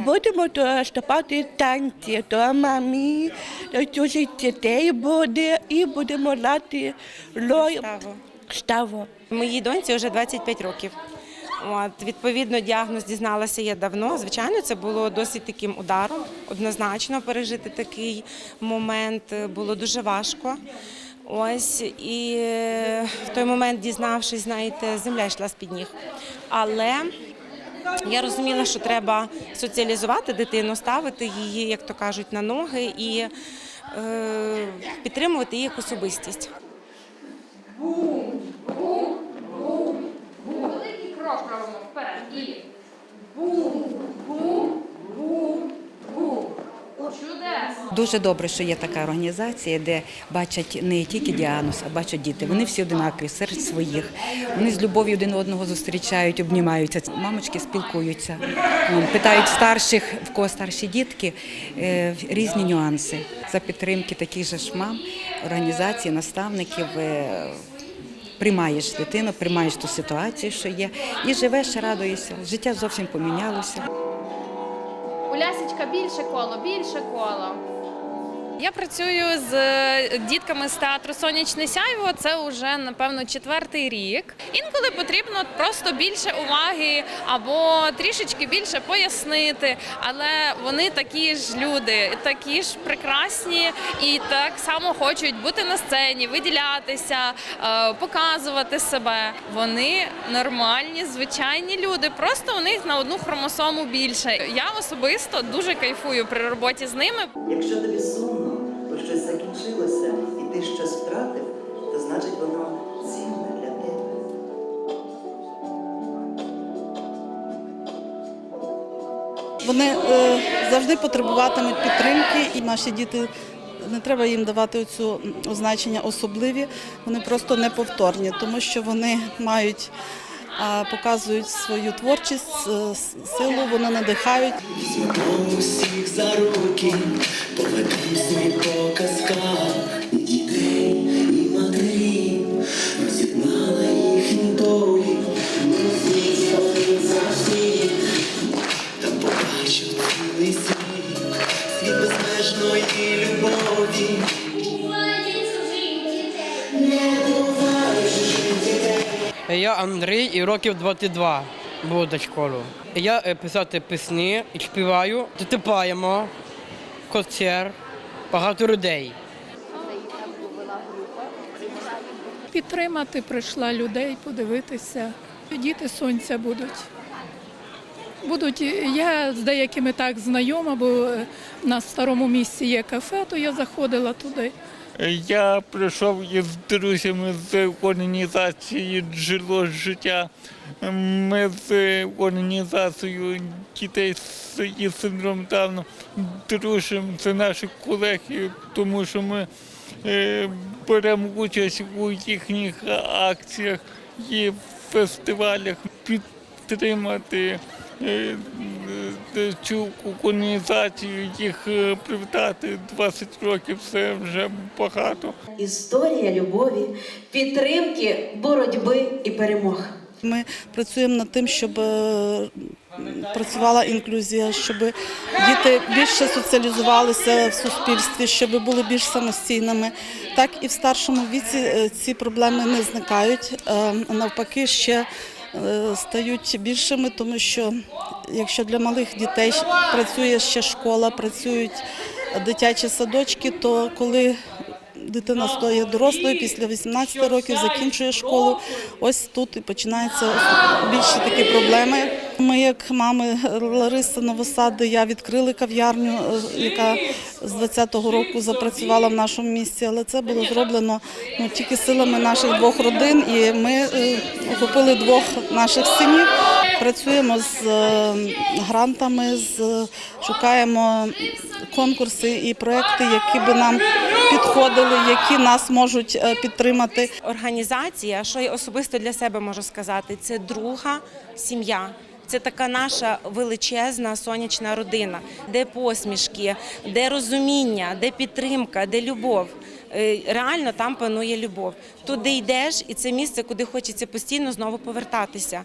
Будемо то танці, то мамі, то чужі дітей буде і будемо лати лой штаву. Моїй доньці вже 25 років. От, відповідно, діагноз дізналася я давно. Звичайно, це було досить таким ударом. Однозначно пережити такий момент було дуже важко. Ось і е, в той момент, дізнавшись, знаєте, земля йшла з під ніг. Але я розуміла, що треба соціалізувати дитину, ставити її, як то кажуть, на ноги і е, підтримувати її як особистість. Крок вперед. І бум, бум, бум, бум. Чудесно. Дуже добре, що є така організація, де бачать не тільки діагноз, а бачать діти. Вони всі одинакові серед своїх. Вони з любов'ю один одного зустрічають, обнімаються. Мамочки спілкуються, питають старших, в кого старші дітки, е, різні нюанси. За підтримки таких же ж мам, організацій, наставників. Приймаєш дитину, приймаєш ту ситуацію, що є, і живеш, радуєшся. Життя зовсім помінялося. Улясічка, більше коло, більше коло. Я працюю з е, дітками з театру Сонячне сяйво. Це вже напевно четвертий рік. Інколи потрібно просто більше уваги або трішечки більше пояснити. Але вони такі ж люди, такі ж прекрасні і так само хочуть бути на сцені, виділятися, е, показувати себе. Вони нормальні, звичайні люди. Просто у них на одну хромосому більше. Я особисто дуже кайфую при роботі з ними. Якщо тобі сумно, закінчилося і ти щось втратив, то значить воно цінне для тебе. Вони е, завжди потребуватимуть підтримки, і наші діти не треба їм давати цю означення особливі. Вони просто неповторні, тому що вони мають. А, Показують свою творчість, с- силу, вони надихають. Візьмемо усіх за руки, поведемо світ по Я Андрій і років 22 був до школи. Я е, писати пісні і співаю, дотипаємо, концерт, багато людей. Підтримати прийшла людей, подивитися. Діти сонця будуть. Будуть, я з деякими так знайома, бо на старому місці є кафе, то я заходила туди. Я прийшов із друзями з організації Джерело життя. Ми з організацією дітей з із синдромом Дауна дружимо. Це наші колеги, тому що ми е, беремо участь у їхніх акціях і фестивалях підтримати. Е, Цю організацію їх е, привітати 20 років це вже багато. Історія любові, підтримки, боротьби і перемог. Ми працюємо над тим, щоб е, працювала інклюзія, щоб діти більше соціалізувалися в суспільстві, щоб були більш самостійними. Так і в старшому віці ці проблеми не зникають, а навпаки, ще стають більшими, тому що якщо для малих дітей працює ще школа, працюють дитячі садочки, то коли Дитина стає дорослою після 18 років, закінчує школу. Ось тут і починаються більші такі проблеми. Ми, як мами Лариси Новосади, я відкрили кав'ярню, е, яка з 20-го року запрацювала в нашому місті, але це було зроблено ну, тільки силами наших двох родин, і ми е, охопили двох наших синів. Працюємо з е, грантами, з, шукаємо конкурси і проекти, які би нам підходили, які нас можуть е, підтримати. Організація, що я особисто для себе можу сказати, це друга сім'я. Це така наша величезна сонячна родина, де посмішки, де розуміння, де підтримка, де любов. Е, Реально там панує любов. Туди йдеш, і це місце, куди хочеться постійно знову повертатися.